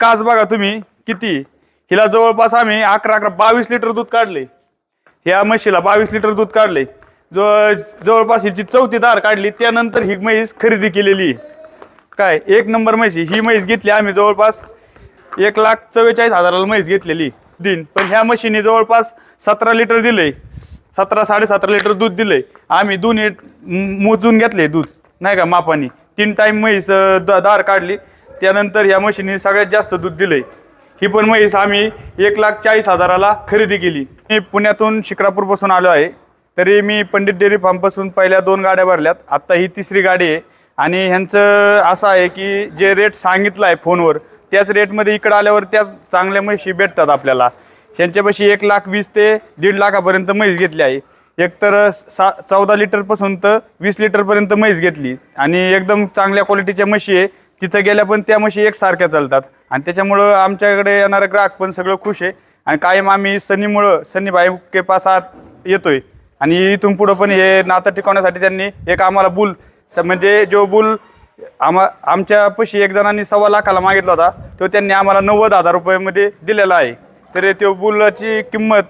कास बघा तुम्ही किती? हिला जवळपास आम्ही अकरा अकरा बावीस लिटर दूध काढले. ह्या म्हशीला बावीस लिटर दूध काढले. जो जवळपास हिची चौथी दार काढली त्यानंतर ही म्हैस खरेदी केलेली. काय? एक नंबर म्हशी ही म्हैस घेतली आम्ही जवळपास एक लाख चव्वेचाळीस हजाराला म्हैस घेतलेली दिन. पण ह्या म्हशीने जवळपास सतरा लिटर दिले सतरा साडेसतरा लिटर दूध दिले आम्ही दोन्ही मोजून घेतले दूध. नाही का मापानी. तीन टाइम म्हैस दार काढली. त्यानंतर ह्या म्हशीने सगळ्यात जास्त दूध दिलंय. ही पण म्हैस आम्ही एक लाख चाळीस हजाराला खरेदी केली. मी पुण्यातून शिक्रापूरपासून आलो आहे. तरी मी पंडित डेअरी फार्मपासून पहिल्या दोन गाड्या भरल्यात. आत्ता ही तिसरी गाडी आहे. आणि ह्यांचं असं आहे की जे रेट सांगितलं आहे फोनवर त्याच रेटमध्ये इकडं आल्यावर त्याच चांगल्या म्हशी भेटतात आपल्याला. ह्यांच्यापाशी एक लाख वीस ते दीड लाखापर्यंत म्हैस घेतली आहे. एकतर सा चौदा लिटरपासून तर वीस लिटरपर्यंत म्हैस घेतली. आणि एकदम चांगल्या क्वालिटीच्या म्हशी आहे. तिथं गेल्या पण त्या म्हशी एकसारख्या चालतात. आणि त्याच्यामुळं आमच्याकडे येणारे ग्राहक पण सगळं खुश आहे. आणि कायम आम्ही सनीमुळं सनीबाई के पासात येतोय. आणि इथून पुढं पण हे नातं टिकवण्यासाठी त्यांनी एक आम्हाला बुल स- म्हणजे जो बुल आम्हा आमच्या पशी एक जणांनी सव्वा लाखाला मागितला होता तो त्यांनी आम्हाला नव्वद हजार रुपयामध्ये दिलेला आहे. तर त्यो बुलाची किंमत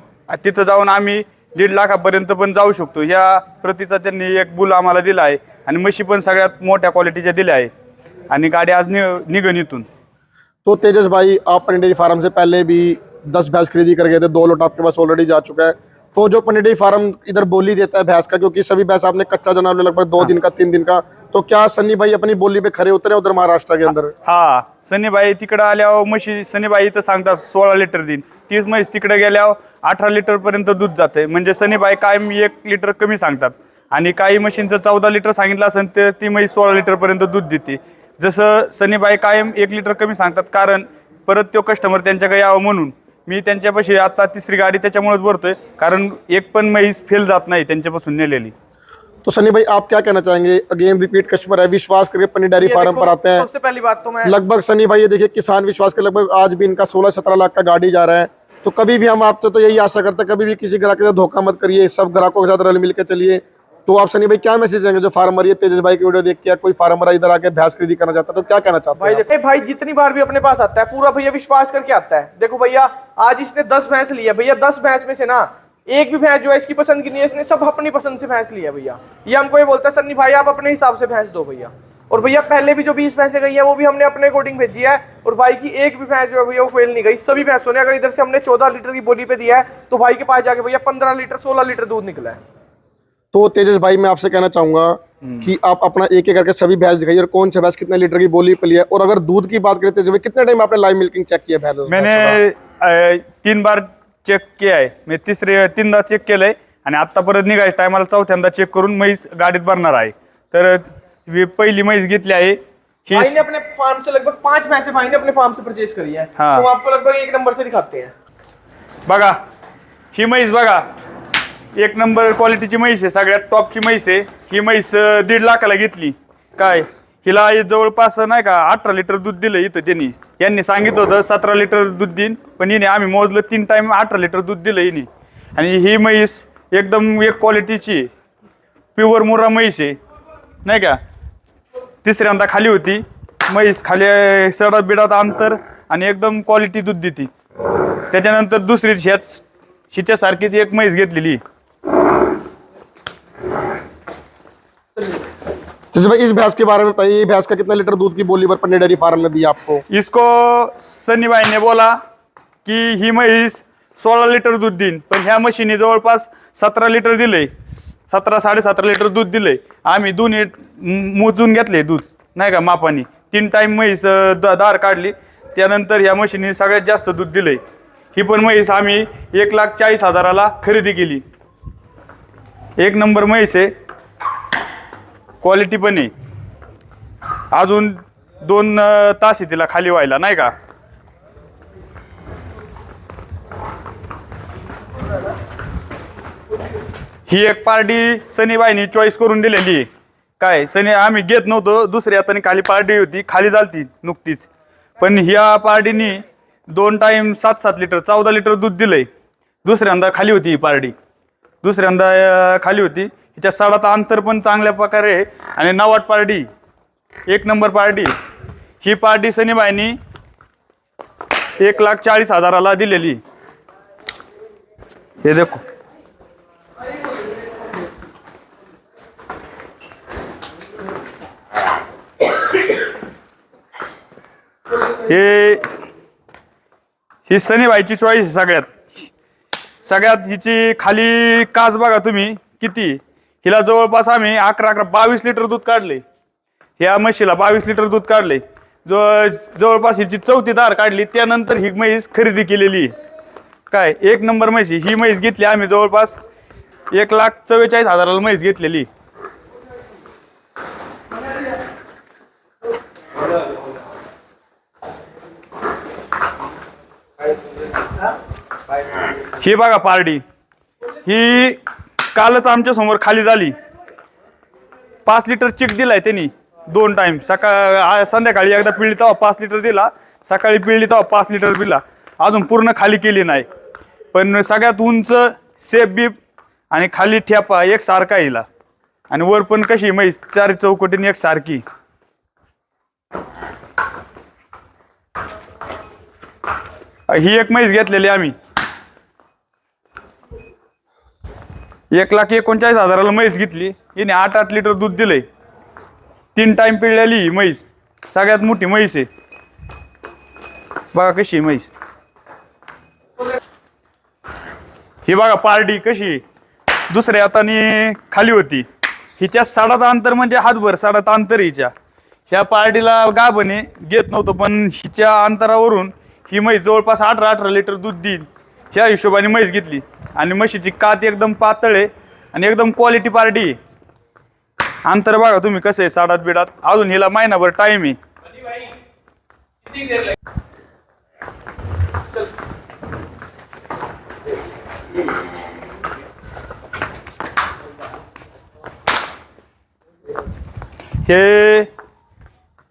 तिथं जाऊन आम्ही दीड लाखापर्यंत पण जाऊ शकतो. ह्या प्रतीचा त्यांनी एक बुल आम्हाला दिला आहे. आणि म्हशी पण सगळ्यात मोठ्या क्वालिटीच्या दिल्या आहे. आणि गाडी आज नि निघन इथून. तो तेजस भाई आप डेयरी फार्म से पहले भी दस भैंस खरीदी कर गए थे दो लोट आपके पास ऑलरेडी जा चुका है। तो जो डेयरी फार्म इधर बोली देता है भैंस का क्योंकि सभी भैंस आपने कच्चा जना लिया लगभग दो दिन का तीन दिन का तो क्या सन्नी भाई अपनी बोली पे खरे उतरे उधर महाराष्ट्र के अंदर? हा सनीबाई तिकडं आल्यावर म्हशी सनीबाई इथं सांगतात सोळा लिटर दिन. तीच म्हैस तिकडे गेल्यावर अठरा लिटर पर्यंत दूध जाते म्हणजे सनीबाई कायम एक लिटर कमी सांगतात. आणि काही म्हशींचं चौदा लिटर सांगितलं असेल तर ती म्हैस सोळा लिटर पर्यंत दूध देते. जसं सनीबाई कायम एक लिटर कमी सांगतात कारण परत तो कस्टमर त्यांच्याकडे यावं म्हणून. मी त्यांच्यापाशी आता तिसरी गाडी त्याच्यामुळेच भरतोय कारण एक पण म्हैस फेल जात नाही त्यांच्यापासून नेलेली. तो सनी भाई आप क्या कहना चाहेंगे? अगेन रिपीट कस्टमर है विश्वास करके पनीर डेयरी फार्म पर आते हैं। सबसे पहली बात तो मैं लगभग सनी भाई ये देखिए किसान विश्वास के लगभग आज भी इनका सोलह सत्रह लाख का गाड़ी जा रहा है। तो कभी भी हम आपसे तो यही आशा करते हैं कभी भी किसी ग्राहक के साथ धोखा मत करिए सब ग्राहकों के साथ रल मिल के चलिए। तो आप सनी भाई क्या मैसेज देंगे जो फार्मर ये तेजस भाई की वीडियो देख के या कोई फार्मर इधर आके भैंस खरीदी करना चाहता है तो क्या कहना चाहते भाई हैं? देखो भाई जितनी बार भी अपने पास आता है पूरा भैया विश्वास करके आता है। देखो भैया आज इसने दस भैंस लिया भैया दस भैंस में से ना एक भी भैंस जो है इसकी पसंद की नहीं है इसने सब अपनी पसंद से भैंस लिया भैया। ये हमको ये बोलता है सन्नी भाई आप अपने हिसाब से भैंस दो भैया। और भैया पहले भी जो बीस भैंसें गई है वो भी हमने अपने अकॉर्डिंग भेजी है और भाई की एक भी भैंस जो है भैया वो फेल नहीं गई। सभी भैंसों ने अगर इधर से हमने चौदह लीटर की बोली पे दिया है तो भाई के पास जाके भैया पंद्रह लीटर सोलह लीटर दूध निकला है। तो तेजस भाई मैं आपसे कहना चाहूँगा कि आप अपना एक एक करके सभी भैंस दिखाइए और कौन सा भैंस कितने लीटर की बोली पे लिया है और अगर दूध की बात करें तेजस भाई कितने टाइम आपने लाइव मिल्किंग चेक किया भैंस मैंने तीन बार चेक किया आहे मी तिसरे तीनदा चेक केलंय आणि आत्ता परत निघायच्या टायमाला चौथ्यांदा चेक करून म्हैस गाडीत भरणार आहे. तर ही पहिली म्हैस घेतली आहे. ही भाई ने अपने फार्म से लगभग पाँच भैंसे भाई ने अपने फार्म से परचेज करी है. हाँ। तो हम आपको लगभग एक नंबर से दिखाते हैं. बघा ही म्हैस बघा. एक नंबर क्वालिटीची म्हैस आहे सगळ्यात टॉपची म्हैस आहे. ही म्हैस दीड लाखाला घेतली. काय? हिला जवळपास नाही का अठरा लिटर दूध दिलं इथं त्यांनी. यांनी सांगितलं होतं सतरा लिटर दूध देईन. पण हिने आम्ही मोजलं तीन टाईम अठरा लिटर दूध दिलं हिने. आणि ही म्हैस एकदम एक क्वालिटीची प्युअर मुरा म्हैस आहे. नाही का? तिसऱ्यांदा खाली होती. म्हैस खाली सडा बिडात अंतर आणि एकदम क्वालिटी दूध देते. त्याच्यानंतर दुसरी ह्याच हिच्यासारखीच एक म्हैस घेतलेली. जैसे भाई इस भैंस के बारे में बताइए भैंस का कितना लीटर दूध की बोली पर पनीर डेयरी फार्म ने दिया आपको? इसको सनीबाईने बोला की ही म्हैस सोळा लिटर दूध देईन पण ह्या म्हशीने जवळपास सतरा लिटर दिलंय. सतरा साडेसतरा लिटर दूध दिलंय. आम्ही दोन्ही मोजून घेतले दूध नाही का मापानी. तीन टाइम म्हैस अं, द- दार काढली त्यानंतर ह्या म्हशीने सगळ्यात जास्त दूध दिलंय. ही पण म्हैस आम्ही एक लाख चाळीस हजाराला खरेदी केली. एक नंबर म्हैस आहे. क्वालिटी पण आहे. अजून दोन अं, तास आहे तिला खाली व्हायला नाही का? ही एक पार्टी सनीबाईनी चॉईस करून दिलेली आहे. काय सनी आम्ही घेत नव्हतो दुसरी हाताने खाली पार्टी होती खाली झालती नुकतीच. पण ह्या पार्टीनी दोन टाइम सात सात लिटर चौदा लिटर दूध दिलंय. दुसऱ्यांदा खाली होती ही पार्टी दुसऱ्यांदा अं, खाली होती. हिच्या सडात अंतर पण चांगल्या प्रकारे आहे. आणि नवाट पार्टी एक नंबर पार्टी. ही पार्टी सनीबाईनी एक लाख चाळीस हजाराला दिलेली. हे देखो. हे ही सनीबाईची चॉईस सगळ्यात. सगळ्यात हिची खाली कास बघा तुम्ही किती? हिला जवळपास आम्ही अकरा अकरा बावीस लिटर दूध काढले. ह्या म्हशीला बावीस लिटर दूध काढले. जो जवळपास हिची चौथी दार काढली त्यानंतर ही म्हैस खरेदी केलेली. काय? एक नंबर म्हशी ही म्हैस घेतली आम्ही जवळपास एक लाख चव्वेचाळीस हजाराला म्हैस घेतलेली. ही बघा पार्टी ही कालच आमच्यासमोर खाली झाली. पाच लिटर चिक दिलाय त्यांनी दोन टाइम सकाळ आ- संध्याकाळी एकदा पिळली तवा पाच लिटर दिला सकाळी पिळली तवा पाच लिटर पिला अजून पूर्ण खाली केली नाही. पण सगळ्यात उंच सेफ बीप आणि खाली ठेपा एक सारखा हिला. आणि वर पण कशी म्हैस चार चौकटीने एक सारखी. ही एक म्हैस घेतलेली आम्ही. एक लाख एकोणचाळीस हजाराला म्हैस घेतली. हिने आठ आठ लिटर दूध दिलंय. तीन टाईम पिळलेली ही म्हैस. सगळ्यात मोठी म्हैस आहे. बघा कशी आहे म्हैस. ही बघा पार्टी कशी आहे. दुसऱ्या हाताने खाली होती. हिच्या साडात अंतर म्हणजे हातभर साडात अंतर हिच्या. ह्या पार्टीला गाभणे घेत नव्हतं पण हिच्या अंतरावरून ही म्हैस जवळपास अठरा अठरा लिटर दूध देईल. ह्या हिशोबाने म्हैस घेतली. आणि म्हशीची कात एकदम पातळ आहे आणि एकदम क्वालिटी पार्टी आहे. अंतर बघा तुम्ही कसं आहे साडात बिडात. अजून हिला महिनाभर टाइम आहे. हे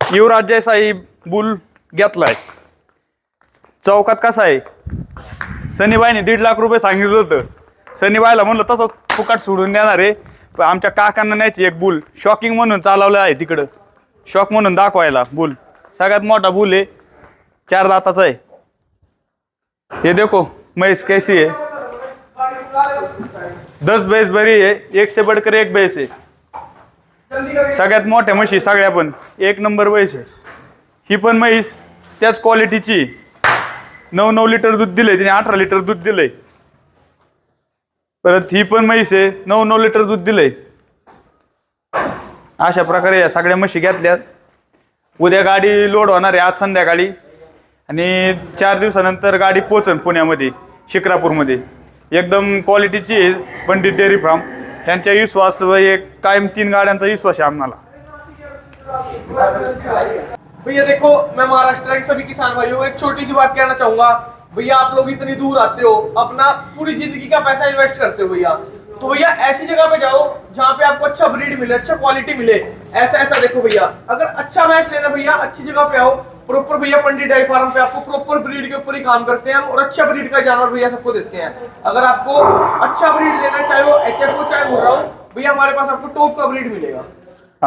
युवराज जयसाई बुल घेतलाय. चौकात कसा आहे? सनीबाईने दीड लाख रुपये सांगितलं होतं. सनीबाईला म्हणलं तसं फुकाट सोडून देणार आहे. पण आमच्या काकांना न्यायची एक बुल. शॉकिंग म्हणून चालवलं आहे तिकडं. शॉक म्हणून दाखवायला बुल. सगळ्यात मोठा बुल आहे. चार दाताचा आहे. हे देखो म्हैस कैसी है दस बैस बरी है एक से बढ़कर एक बैस आहे. सगळ्यात मोठ्या म्हशी सगळ्या पण. एक नंबर बैस आहे. ही पण म्हैस त्याच क्वालिटीची नऊ नऊ लिटर दूध दिलंय तिने अठरा लिटर दूध दिलंय. परत ही पण म्हैस आहे नऊ नऊ लिटर दूध दिलंय. अशा प्रकारे या सगळ्या म्हशी घेतल्यात. उद्या गाडी लोड होणार आहे आज संध्याकाळी. आणि चार दिवसानंतर गाडी पोचन पुण्यामध्ये शिक्रापूरमध्ये. एकदम क्वालिटीची आहे पंडित डेअरी फार्म. त्यांच्या विश्वास व एक कायम तीन गाड्यांचा विश्वास आहे आम्हाला. भैया देखो, मैं महाराष्ट्र के सभी किसान भाइयों को एक छोटी सी बात कहना चाहूँगा। भैया, आप लोग इतनी दूर आते हो, अपना पूरी ज़िंदगी का पैसा इन्वेस्ट करते हो भैया। तो भैया, ऐसी जगह पे जाओ, जहाँ पे आपको अच्छा ब्रीड मिले अच्छा क्वालिटी मिले। ऐसा ऐसा देखो भैया। अगर अच्छा मैच लेना भैया, अच्छी जगह पे आओ। प्रॉपर भैया, पंडित डाई फार्म पे आपको प्रॉपर ब्रीड के ऊपर ही काम करते हैं और अच्छा ब्रीड का जानवर भैया सबको देते हैं। अगर आपको अच्छा ब्रीड लेना चाहे वो एच हो, चाहे मुर्रा हो भैया, हमारे पास आपको टॉप का ब्रीड मिलेगा।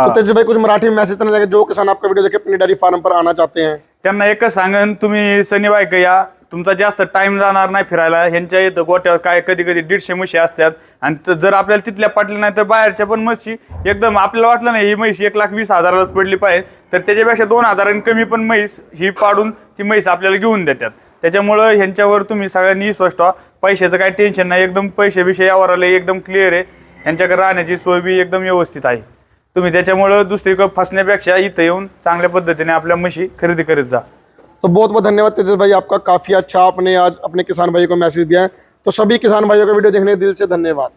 तो तेज भाई कुछ मराठी में मैसेज देना जो किसान आपका वीडियो देखे अपनी डेयरी फार्म पर आना चाहते हैं। त्यांना एकच सांगन तुम्ही शनिवार या तुमचा जास्त टाइम जाणार नाही फिरायला. ह्यांच्या इथं गोट्यावर काय कधी कधी दीडशे म्हशी असतात. आणि त- जर आपल्याला तिथल्या पटल्या नाही तर बाहेरच्या पण म्हशी. एकदम आपल्याला वाटलं नाही ही म्हैस एक लाख वीस हजारालाच पडली पाहिजे. तर त्याच्यापेक्षा दोन हजारांनी कमी पण म्हैस ही पाडून ती म्हैस आपल्याला घेऊन देतात. त्याच्यामुळं ह्यांच्यावर तुम्ही सगळ्यांनी विश्वास ठेवा. पैशाचं काही टेन्शन नाही. एकदम पैसे विषय यावर आले एकदम क्लिअर आहे. ह्यांच्याकडे राहण्याची सोय बी एकदम व्यवस्थित आहे. तुम्ही त्याच्यामुळं दुसरीकडे फसण्यापेक्षा इथं येऊन चांगल्या पद्धतीने आपल्या म्हशी खरेदी करीत जा. तो बहुत बहुत धन्यवाद तेजस भाई आपका काफ़ी अच्छा आपने आज अपने किसान भाई को मैसेज दिया है। तो सभी किसान भाइयों का वीडियो देखने के दिल से धन्यवाद।